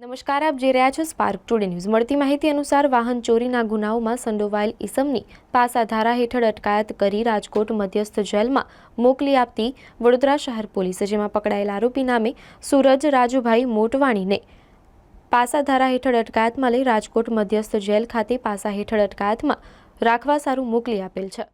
નમસ્કાર, આપ જોઈ રહ્યા છો સ્પાર્ક ટુડે ન્યૂઝ મળતી માહિતી અનુસાર વાહન ચોરીના ગુનાઓમાં સંડોવાયેલ ઈસમની પાસા ધારા હેઠળ અટકાયત કરી રાજકોટ મધ્યસ્થ જેલમાં મોકલી આપતી વડોદરા શહેર પોલીસે, જેમાં પકડાયેલ આરોપી નામે સૂરજ રાજુભાઈ મોટવાણીને પાસા ધારા હેઠળ અટકાયતમાં લઈ રાજકોટ મધ્યસ્થ જેલ ખાતે પાસા હેઠળ અટકાયતમાં રાખવા સારું મોકલી આપેલ છે.